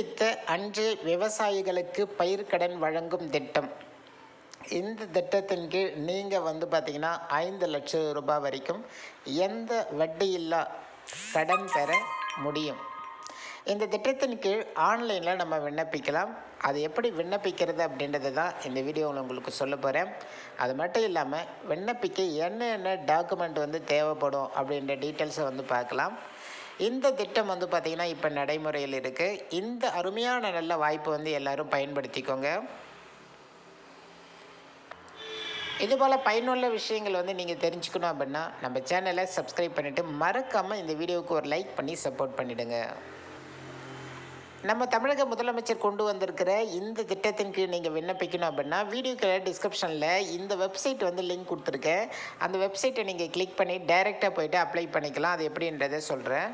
விண்ணப்பித்த அன்று விவசாயிகளுக்கு பயிர்க்கடன் வழங்கும் திட்டம். இந்த திட்டத்தின் கீழ் நீங்கள் வந்து பார்த்தீங்கன்னா ஐந்து லட்சம் ரூபாய் வரைக்கும் எந்த வட்டியில்லா கடன் பெற முடியும். இந்த திட்டத்தின் கீழ் ஆன்லைனில் நம்ம விண்ணப்பிக்கலாம். அது எப்படி விண்ணப்பிக்கிறது அப்படின்றது தான் இந்த வீடியோவில் உங்களுக்கு சொல்ல போகிறேன் அது மட்டும் இல்லாமல் விண்ணப்பிக்க என்னென்ன டாக்குமெண்ட் வந்து தேவைப்படும் அப்படின்ற டீட்டெயில்ஸை வந்து பார்க்கலாம். இந்த திட்டம் வந்து பார்த்திங்கன்னா இப்போ நடைமுறையில் இருக்குது இந்த அருமையான நல்ல வாய்ப்பு வந்து எல்லாரும் பயன்படுத்திக்கோங்க. இதுபோல் பயனுள்ள விஷயங்கள் வந்து நீங்கள் தெரிஞ்சுக்கணும் அப்படின்னா நம்ம சேனலை சப்ஸ்கிரைப் பண்ணிவிட்டு மறக்காமல் இந்த வீடியோவுக்கு ஒரு லைக் பண்ணி சப்போர்ட் பண்ணிவிடுங்க நம்ம தமிழக முதலமைச்சர் கொண்டு வந்திருக்கிற இந்த திட்டத்தின் கீழ் நீங்கள் விண்ணப்பிக்கணும் அப்படின்னா வீடியோக்கு டிஸ்கிரிப்ஷனில் இந்த வெப்சைட் வந்து லிங்க் கொடுத்துருக்கேன். அந்த வெப்சைட்டை நீங்கள் கிளிக் பண்ணி டைரெக்டாக போயிட்டு அப்ளை பண்ணிக்கலாம். அது எப்படின்றத சொல்கிறேன்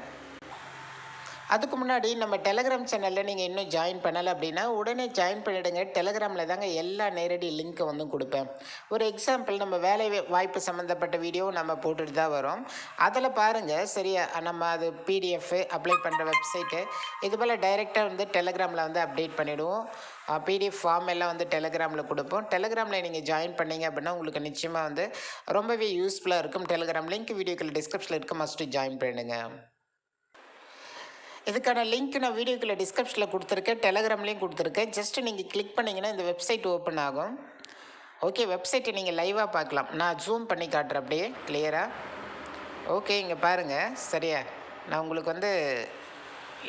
அதுக்கு முன்னாடி நம்ம டெலகிராம் சேனலில் நீங்கள் இன்னும் ஜாயின் பண்ணலை அப்படின்னா உடனே ஜாயின் பண்ணிவிடுங்க டெலகிராமில் தாங்க எல்லா நேரடி லிங்க்கை வந்து கொடுப்பேன். ஒரு எக்ஸாம்பிள் நம்ம வேலை வாய்ப்பு சம்மந்தப்பட்ட வீடியோ நம்ம போட்டுட்டு தான் வரோம். அதில் பாருங்கள் சரியா நம்ம அது பிடிஎஃப் அப்ளை பண்ணுற வெப்சைட்டு இது போல் டைரெக்டாக வந்து டெலகிராமில் வந்து அப்டேட் பண்ணிவிடுவோம் பிடிஎஃப் ஃபார்ம் எல்லாம் வந்து டெலகிராமில் கொடுப்போம். டெலகிராமில் நீங்கள் ஜாயின் பண்ணீங்க அப்படின்னா உங்களுக்கு நிச்சயமாக வந்து ரொம்பவே யூஸ்ஃபுல்லாக இருக்கும். டெலகிராம் லிங்க் வீடியோக்கள் டிஸ்கிரிப்ஷனில் இருக்க மஸ்ட்டு ஜாயின் பண்ணிடுங்க இதுக்கான லிங்க் நான் வீடியோக்குள்ள டிஸ்கிரிப்ஷனில் கொடுத்துருக்கேன் டெலகிராம்லேயும் கொடுத்துருக்கேன். ஜஸ்ட் நீங்கள் கிளிக் பண்ணிங்கன்னா இந்த வெப்சைட் ஓப்பன் ஆகும். ஓகே வெப்சைட்டை நீங்கள் லைவாக பார்க்கலாம். நான் ஜூம் பண்ணி காட்டுறேன் அப்படியே கிளியராக ஓகே இங்கே பாருங்கள் சரியா? நான் உங்களுக்கு வந்து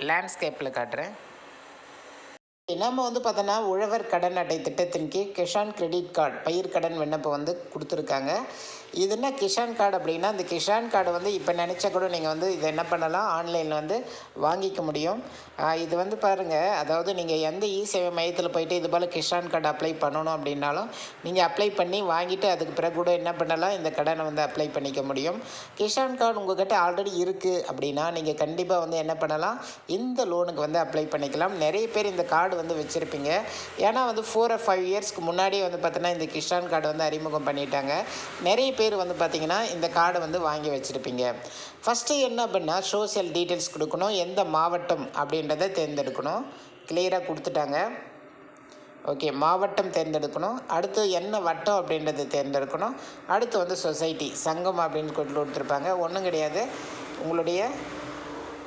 லேண்ட்ஸ்கேப்பில் காட்டுறேன். நம்ம வந்து பார்த்தோன்னா உழவர் கடன் அட்டை திட்டத்தின் கீழ் கிஷான் கிரெடிட் கார்டு பயிர் கடன் விண்ணப்பம் வந்து கொடுத்துருக்காங்க. இது என்ன கிஷான் கார்டு அப்படின்னா இந்த கிஷான் கார்டு வந்து இப்போ நினச்சா கூட நீங்கள் வந்து இதை என்ன பண்ணலாம்? ஆன்லைனில் வந்து வாங்கிக்க முடியும். இது வந்து பாருங்கள் அதாவது நீங்கள் எந்த இ சேவை மையத்தில் போயிட்டு இது போல் கிஷான் கார்டு அப்ளை பண்ணணும் அப்படின்னாலும் நீங்கள் அப்ளை பண்ணி வாங்கிட்டு அதுக்கு பிறகு கூட என்ன பண்ணலாம்? இந்த கடனை வந்து அப்ளை பண்ணிக்க முடியும். கிஷான் கார்டு உங்கள்கிட்ட ஆல்ரெடி இருக்குது அப்படின்னா நீங்கள் கண்டிப்பாக வந்து என்ன பண்ணலாம்? இந்த லோனுக்கு வந்து அப்ளை பண்ணிக்கலாம். நிறைய பேர் இந்த கார்டு வந்து வச்சுருப்பீங்க. ஏன்னா வந்து ஃபோர் ஆர் ஃபைவ் இயர்ஸ்க்கு முன்னாடியே வந்து பார்த்தீங்கன்னா இந்த கிஷான் கார்டு வந்து அறிமுகம் பண்ணிட்டாங்க. நிறைய பேர் வந்து பார்த்திங்கன்னா இந்த கார்டை வந்து வாங்கி வச்சுருப்பீங்க. ஃபஸ்ட்டு என்ன அப்படின்னா சோஷியல் டீட்டெயில்ஸ் கொடுக்கணும். எந்த மாவட்டம் அப்படின்றத தேர்ந்தெடுக்கணும். கிளியராக கொடுத்துட்டாங்க. ஓகே மாவட்டம் தேர்ந்தெடுக்கணும். அடுத்து என்ன வட்டம் அப்படின்றத தேர்ந்தெடுக்கணும். அடுத்து வந்து சொசைட்டி சங்கம் அப்படின்னு கொண்டு கொடுத்துருப்பாங்க. ஒன்றும் கிடையாது. உங்களுடைய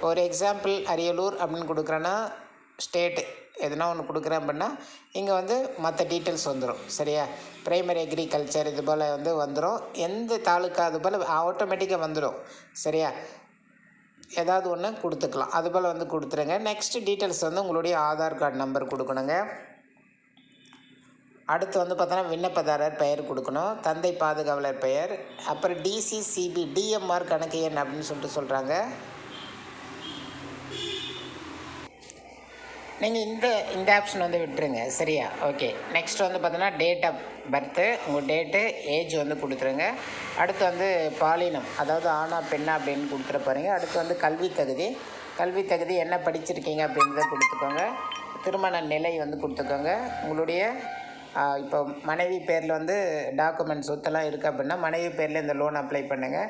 ஒரு எக்ஸாம்பிள் அரியலூர் அப்படின்னு கொடுக்குறேன்னா ஸ்டேட்டு எதுனா ஒன்று கொடுக்குறேன் அப்படின்னா இங்கே வந்து மற்ற டீட்டெயில்ஸ் வந்துடும் சரியா? ப்ரைமரி அக்ரிகல்ச்சர் இது போல் வந்து வந்துடும் எந்த தாலுக்கா அது போல் ஆட்டோமேட்டிக்காக வந்துடும் சரியா? ஏதாவது ஒன்று கொடுத்துக்கலாம். அது போல் வந்து கொடுத்துருங்க. நெக்ஸ்ட் டீட்டெயில்ஸ் வந்து உங்களுடைய ஆதார் கார்டு நம்பர் கொடுக்கணுங்க. அடுத்து வந்து பார்த்தோன்னா விண்ணப்பதாரர் பெயர் கொடுக்கணும். தந்தை பாதுகாவலர் பெயர். அப்புறம் டிசிசிபி டிஎம்ஆர் கணக்கு எண் அப்படின்னு சொல்லிட்டு சொல்கிறாங்க நீங்கள் இந்த இந்த ஆப்ஷன் வந்து விட்டுருங்க. சரியா? ஓகே நெக்ஸ்ட் வந்து பார்த்தீங்கன்னா டேட் ஆஃப் பர்த்து உங்கள் டேட்டு ஏஜ் வந்து கொடுத்துருங்க. அடுத்து வந்து பாலினம் அதாவது ஆணா பெண்ணா அப்படின்னு கொடுத்துட பாருங்கள் அடுத்து வந்து கல்வி தகுதி. கல்வி தகுதி என்ன படிச்சிருக்கீங்க அப்படின்றத கொடுத்துக்கோங்க. திருமண நிலை வந்து கொடுத்துக்கோங்க. உங்களுடைய இப்போ மனைவி பேரில் வந்து டாக்குமெண்ட் சொத்தெல்லாம் இருக்குது அப்படின்னா மனைவி பேரில் இந்த லோன் அப்ளை பண்ணுங்கள்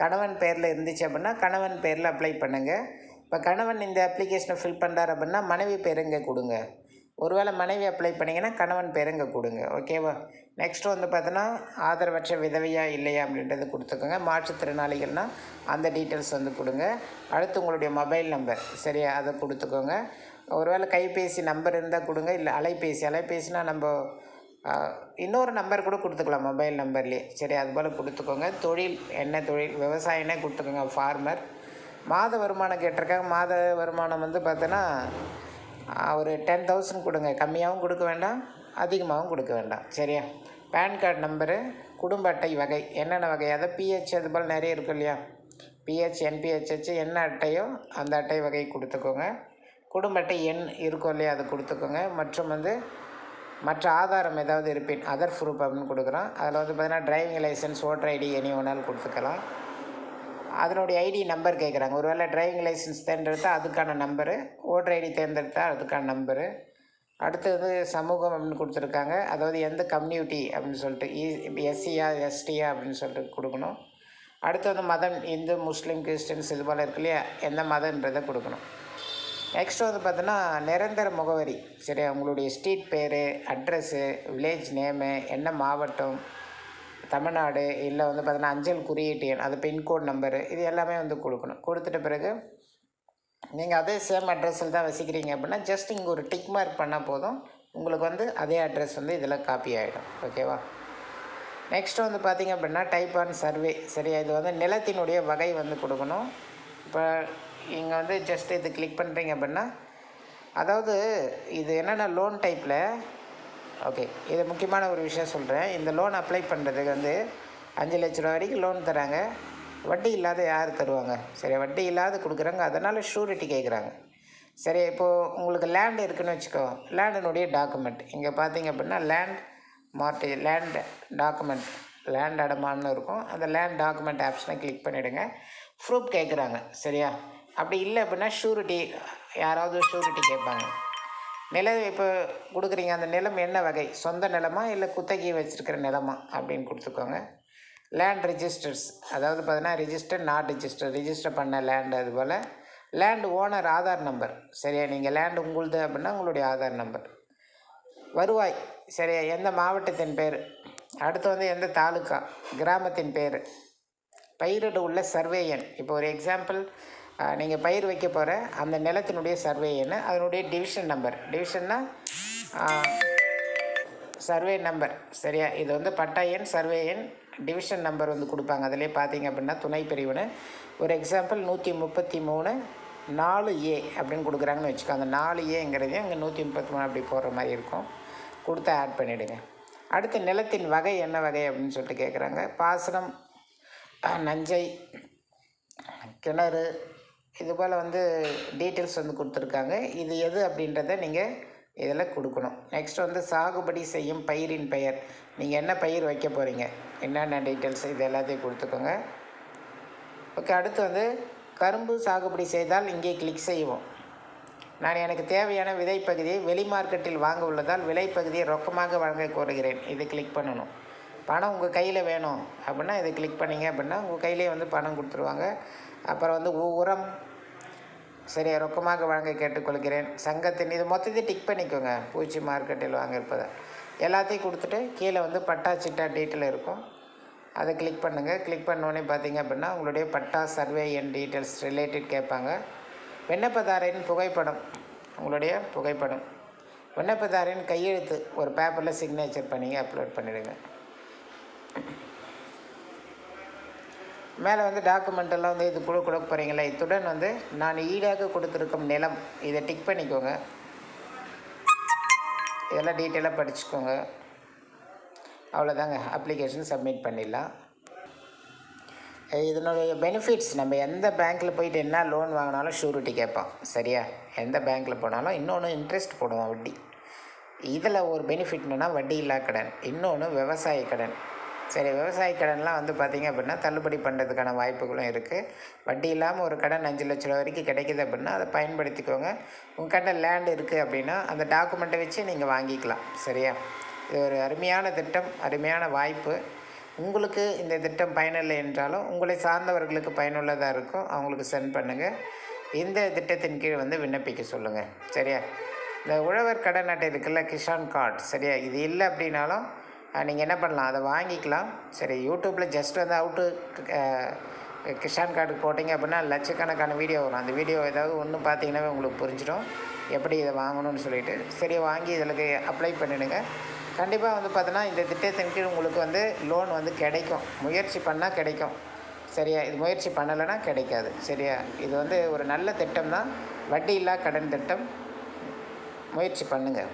கணவன் பேரில் இருந்துச்சு அப்படின்னா கணவன் பேரில் அப்ளை பண்ணுங்கள் இப்போ கணவன் இந்த அப்ளிகேஷனை ஃபில் பண்ணுறார் அப்படின்னா மனைவி பேருங்க கொடுங்க. ஒருவேளை மனைவி அப்ளை பண்ணிங்கன்னா கணவன் பேருங்க கொடுங்க. ஓகேவா நெக்ஸ்ட் வந்து பார்த்தோன்னா ஆதரவற்ற விதவையா இல்லையா அப்படின்றது கொடுத்துக்கோங்க. மாற்றுத்திறனாளிகள்னால் அந்த டீட்டெயில்ஸ் வந்து கொடுங்க. அடுத்து உங்களுடைய மொபைல் நம்பர் சரியா? அதை கொடுத்துக்கோங்க. ஒருவேளை கைபேசி நம்பர் இருந்தால் கொடுங்க. இல்லை அலைபேசி அலைபேசினா நம்ம இன்னொரு நம்பர் கூட கொடுத்துக்கலாம் மொபைல் நம்பர்லேயே சரி அதுபோல் கொடுத்துக்கோங்க. தொழில் என்ன தொழில்? விவசாயனே கொடுத்துக்கோங்க ஃபார்மர் மாத வருமானம் கேட்டிருக்காங்க. மாத வருமானம் வந்து பார்த்தோன்னா ஒரு டென் தௌசண்ட் கொடுங்க. கம்மியாகவும் கொடுக்க வேண்டாம் அதிகமாகவும் கொடுக்க வேண்டாம். சரியா? பேன் கார்டு நம்பரு குடும்ப அட்டை வகை. என்னென்ன வகை? அதை பிஹெச் அது போல் நிறைய இருக்கும் இல்லையா? பிஹெச் என்பிஹெச்ஹெச் என்ன அட்டையோ அந்த அட்டை வகை கொடுத்துக்கோங்க. குடும்ப அட்டை எண் இருக்கும் இல்லையா அதை கொடுத்துக்கோங்க. மற்றும் வந்து மற்ற ஆதாரம் ஏதாவது இருப்பின் அதர் ப்ரூஃப் அப்படின்னு கொடுக்குறோம். அதில் வந்து பார்த்தீங்கன்னா driving licence voter ID any ஒன்றாலும் கொடுத்துக்கலாம். அதனுடைய ஐடி நம்பர் கேட்குறாங்க. ஒருவேளை டிரைவிங் லைசன்ஸ் தேர்ந்தெடுத்தால் அதுக்கான நம்பரு ஓட்டர் ஐடி தேர்ந்தெடுத்தால் அதுக்கான நம்பரு அடுத்தது சமூகம் அப்படின்னு கொடுத்துருக்காங்க. அதாவது எந்த கம்யூனிட்டி அப்படின்னு சொல்லிட்டு எஸ்சியா எஸ்டியா அப்படின்னு சொல்லிட்டு கொடுக்கணும். அடுத்து வந்து மதம் இந்து முஸ்லீம் கிறிஸ்டின்ஸ் இது போல் இருக்கு இல்லையா? எந்த மதன்றதை கொடுக்கணும். நெக்ஸ்ட் வந்து பார்த்தோன்னா நிரந்தர முகவரி. சரி அவங்களுடைய ஸ்ட்ரீட் பேர் அட்ரஸ்ஸு வில்லேஜ் நேமு என்ன மாவட்டம் தமிழ்நாடு இல்லை வந்து பார்த்தீங்கன்னா அஞ்சல் குறியீட்டு எண் அது பின்கோட் நம்பரு இது எல்லாமே வந்து கொடுக்கணும். கொடுத்துட்ட பிறகு நீங்கள் அதே சேம் அட்ரஸில் தான் வசிக்கிறீங்க அப்படின்னா ஜஸ்ட் இங்கே ஒரு டிக் மார்க் பண்ணால் போதும். உங்களுக்கு வந்து அதே அட்ரஸ் வந்து இதில் காப்பி ஆகிடும் ஓகேவா நெக்ஸ்ட் வந்து பார்த்திங்க அப்படின்னா டைப் ஆன் சர்வே சரியா? இது வந்து நிலத்தினுடைய வகை வந்து கொடுக்கணும். இப்போ இங்கே வந்து ஜஸ்ட் இது கிளிக் பண்ணுறீங்க அப்படின்னா அதாவது இது என்னென்ன லோன் டைப்பில் ஓகே இது முக்கியமான ஒரு விஷயம் சொல்கிறேன் இந்த லோன் அப்ளை பண்ணுறதுக்கு வந்து அஞ்சு லட்ச ரூபா வரைக்கும் லோன் தராங்க. வட்டி இல்லாத யார் தருவாங்க? சரி வட்டி இல்லாத கொடுக்குறாங்க அதனால் ஷூரிட்டி கேட்குறாங்க சரி இப்போது உங்களுக்கு லேண்ட் இருக்குன்னு வச்சுக்கோ. லேண்டினுடைய டாக்குமெண்ட் இங்கே பார்த்தீங்க அப்படின்னா லேண்ட் மார்ட்டி லேண்ட் டாக்குமெண்ட் லேண்ட் அடமானு இருக்கும். அந்த லேண்ட் டாக்குமெண்ட் ஆப்ஷனை கிளிக் பண்ணிவிடுங்க ப்ரூஃப் கேட்குறாங்க சரியா? அப்படி இல்லை அப்படின்னா ஷூரிட்டி யாராவது ஷூரிட்டி கேட்பாங்க. நிலம் இப்போ கொடுக்குறீங்க அந்த நிலம் என்ன வகை? சொந்த நிலமா இல்லை குத்தகை வச்சுருக்கிற நிலமா? அப்படின்னு கொடுத்துக்கோங்க. லேண்ட் ரிஜிஸ்டர்ஸ் அதாவது பார்த்தீங்கன்னா ரிஜிஸ்டர் நாட் ரிஜிஸ்டர் ரிஜிஸ்டர் பண்ண லேண்ட் அது போல். லேண்டு ஓனர் ஆதார் நம்பர் சரியா? நீங்கள் லேண்ட் உங்களுது அப்படின்னா உங்களுடைய ஆதார் நம்பர் வருவாய் சரியா? எந்த மாவட்டத்தின் பேர்? அடுத்து வந்து எந்த தாலுக்கா கிராமத்தின் பேர். பயிரிட உள்ள சர்வேயன் இப்போ ஒரு எக்ஸாம்பிள் நீங்கள் பயிர் வைக்க போகிற அந்த நிலத்தினுடைய சர்வே எண் அதனுடைய டிவிஷன் நம்பர் டிவிஷன்னா சர்வே நம்பர் சரியா? இது வந்து பட்டா எண் சர்வே எண் டிவிஷன் நம்பர் வந்து கொடுப்பாங்க. அதிலே பார்த்தீங்க அப்படின்னா துணை பிரிவுன்னு. ஒரு எக்ஸாம்பிள் நூற்றி முப்பத்தி மூணு நாலு ஏ அப்படின்னு கொடுக்குறாங்கன்னு வச்சுக்கோ. அந்த நாலு ஏங்கிறது அங்கே நூற்றி முப்பத்தி மூணு அப்படி போடுற மாதிரி இருக்கும். கொடுத்து ஆட் பண்ணிவிடுங்க அடுத்து நிலத்தின் வகை என்ன வகை அப்படின்னு சொல்லிட்டு கேட்குறாங்க பாசனம் நஞ்சை கிணறு இது போல் வந்து டீட்டெயில்ஸ் வந்து கொடுத்துருக்காங்க. இது எது அப்படின்றத நீங்கள் இதில் கொடுக்கணும். நெக்ஸ்ட் வந்து சாகுபடி செய்யும் பயிரின் பெயர். நீங்கள் என்ன பயிர் வைக்க போகிறீங்க என்னென்ன டீட்டெயில்ஸ்? இது எல்லாத்தையும் கொடுத்துக்கோங்க. ஓகே அடுத்து வந்து கரும்பு சாகுபடி செய்தால் இங்கே கிளிக் செய்வோம். நான் எனக்கு தேவையான விதை பகுதியை வெளி மார்க்கெட்டில் வாங்க உள்ளதால் விலை பகுதியை ரொக்கமாக வழங்க கோருகிறேன். இது கிளிக் பண்ணணும். பணம் உங்கள் கையில் வேணும் அப்படின்னா இதை கிளிக் பண்ணிங்க அப்படின்னா உங்கள் கையிலே வந்து பணம் கொடுத்துருவாங்க. அப்புறம் வந்து உரம். சரியா ரொக்கமாக வழங்க கேட்டுக்கொள்கிறேன். சங்கத்தின் இது மொத்தத்தையும் டிக் பண்ணிக்கோங்க. பூச்சி மார்க்கெட்டில் வாங்க இருப்பதை எல்லாத்தையும் கொடுத்துட்டு கீழே வந்து பட்டா சிட்டா டீட்டெயில் இருக்கும். அதை கிளிக் பண்ணுங்கள் கிளிக் பண்ணோடனே பார்த்தீங்க அப்படின்னா உங்களுடைய பட்டா சர்வே என் டீட்டெயில்ஸ் ரிலேட்டட் கேட்பாங்க. விண்ணப்பதாரின் புகைப்படம். உங்களுடைய புகைப்படம். விண்ணப்பதாரின் கையெழுத்து. ஒரு பேப்பரில் சிக்னேச்சர் பண்ணி அப்லோட் பண்ணிவிடுங்க மேலே வந்து டாக்குமெண்ட் எல்லாம் வந்து இது குழு கொடுக்க போகிறீங்களே இத்துடன் வந்து நான் ஈடாக கொடுத்துருக்கும் நிலம். இதை டிக் பண்ணிக்கோங்க. இதெல்லாம் டீட்டெயிலாக படிச்சுக்கோங்க. அவ்வளோதாங்க அப்ளிகேஷன் சப்மிட் பண்ணிடலாம். இதனுடைய பெனிஃபிட்ஸ் நம்ம எந்த பேங்க்கில் போயிட்டு என்ன லோன் வாங்கினாலும் ஷூரிட்டி கேட்பான். சரியா? எந்த பேங்க்கில் போனாலும் இன்னொன்று இன்ட்ரெஸ்ட் போடுவான் வட்டி. இதில் ஒரு பெனிஃபிட் என்னென்னா வட்டி இல்லா கடன். இன்னொன்று விவசாய கடன். சரி விவசாய கடன்லாம் வந்து பார்த்திங்க அப்படின்னா தள்ளுபடி பண்ணுறதுக்கான வாய்ப்புகளும் இருக்குது வட்டி இல்லாமல் ஒரு கடன் அஞ்சு லட்ச ரூபா வரைக்கும் கிடைக்குது அப்படின்னா அதை பயன்படுத்திக்கோங்க. உங்கள்கிட்ட லேண்ட் இருக்குது அப்படின்னா அந்த டாக்குமெண்ட்டை வச்சு நீங்கள் வாங்கிக்கலாம் சரியா? இது ஒரு அருமையான திட்டம் அருமையான வாய்ப்பு. உங்களுக்கு இந்த திட்டம் பயனில்லை என்றாலும் உங்களை சார்ந்தவர்களுக்கு பயனுள்ளதாக இருக்கும். அவங்களுக்கு சென்ட் பண்ணுங்கள் இந்த திட்டத்தின் கீழ் வந்து விண்ணப்பிக்க சொல்லுங்கள் சரியா? இந்த உழவர் கடன் அட்டை இருக்குல்ல கிஷான் கார்டு சரியா? இது இல்லை அப்படின்னாலும் நீங்கள் என்ன பண்ணலாம்? அதை வாங்கிக்கலாம். சரி யூடியூப்பில் ஜஸ்ட் வந்து அவுட்டு கிஷான் கார்டுக்கு போட்டிங்க அப்படின்னா லட்சக்கணக்கான வீடியோ வரும். அந்த வீடியோ ஏதாவது ஒன்று பார்த்தீங்கன்னாவே உங்களுக்கு புரிஞ்சிடும். எப்படி இதை வாங்கணும்னு சொல்லிட்டு. சரி வாங்கி இதில் அப்ளை பண்ணிடுங்க. கண்டிப்பாக வந்து பார்த்தோன்னா இந்த திட்டத்தின் கீழ் உங்களுக்கு வந்து லோன் வந்து கிடைக்கும். முயற்சி பண்ணால் கிடைக்கும். சரியா? இது முயற்சி பண்ணலைன்னா கிடைக்காது. சரியா? இது வந்து ஒரு நல்ல திட்டம் தான் வட்டி இல்லா கடன் திட்டம். முயற்சி பண்ணுங்கள்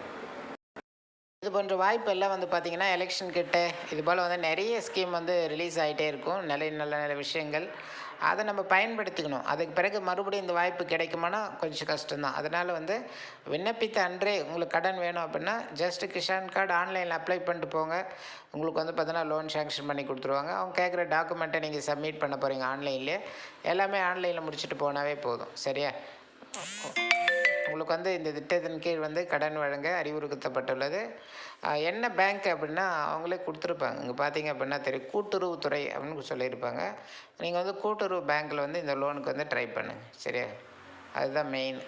இது போன்ற வாய்ப்பெல்லாம் வந்து பார்த்திங்கன்னா எலெக்ஷன் கிட்ட இது போல் வந்து நிறைய ஸ்கீம் வந்து ரிலீஸ் ஆகிட்டே இருக்கும். நல்ல நல்ல நல்ல விஷயங்கள். அதை நம்ம பயன்படுத்திக்கணும். அதுக்கு பிறகு மறுபடியும் இந்த வாய்ப்பு கிடைக்குமானா கொஞ்சம் கஷ்டம்தான். அதனால் வந்து விண்ணப்பித்த அன்றே உங்களுக்கு கடன் வேணும் அப்படின்னா ஜஸ்ட் கிஷான் கார்டு ஆன்லைனில் அப்ளை பண்ணிட்டு போங்க. உங்களுக்கு வந்து பார்த்தீங்கன்னா லோன் சேங்ஷன் பண்ணி கொடுத்துருவாங்க. அவங்க கேட்குற டாக்குமெண்ட்டை நீங்கள் சப்மிட் பண்ண போகிறீங்க ஆன்லைன்லேயே எல்லாமே ஆன்லைனில் முடிச்சுட்டு போனாவே போதும். சரியா? உங்களுக்கு வந்து இந்த திட்டத்தின் கீழ் வந்து கடன் வழங்க அறிவுறுத்தப்பட்டுள்ளது. என்ன பேங்க் அப்படின்னா அவங்களே கொடுத்துருப்பாங்க. இங்கே பார்த்தீங்க அப்படின்னா தெரியும் கூட்டுறவுத்துறை அப்படின்னு சொல்லியிருப்பாங்க. நீங்கள் வந்து கூட்டுறவு பேங்க்கில் வந்து இந்த லோனுக்கு வந்து ட்ரை பண்ணுங்கள் சரியா? அதுதான் மெயின்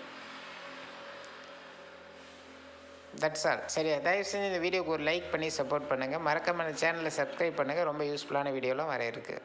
தட்ஸ் ஆல் சரியா? தயவு செஞ்சு இந்த வீடியோக்கு ஒரு லைக் பண்ணி சப்போர்ட் பண்ணுங்கள் மறக்காம சேனலை சப்ஸ்கிரைப் பண்ணுங்கள் ரொம்ப யூஸ்ஃபுல்லான வீடியோலாம் வர இருக்குது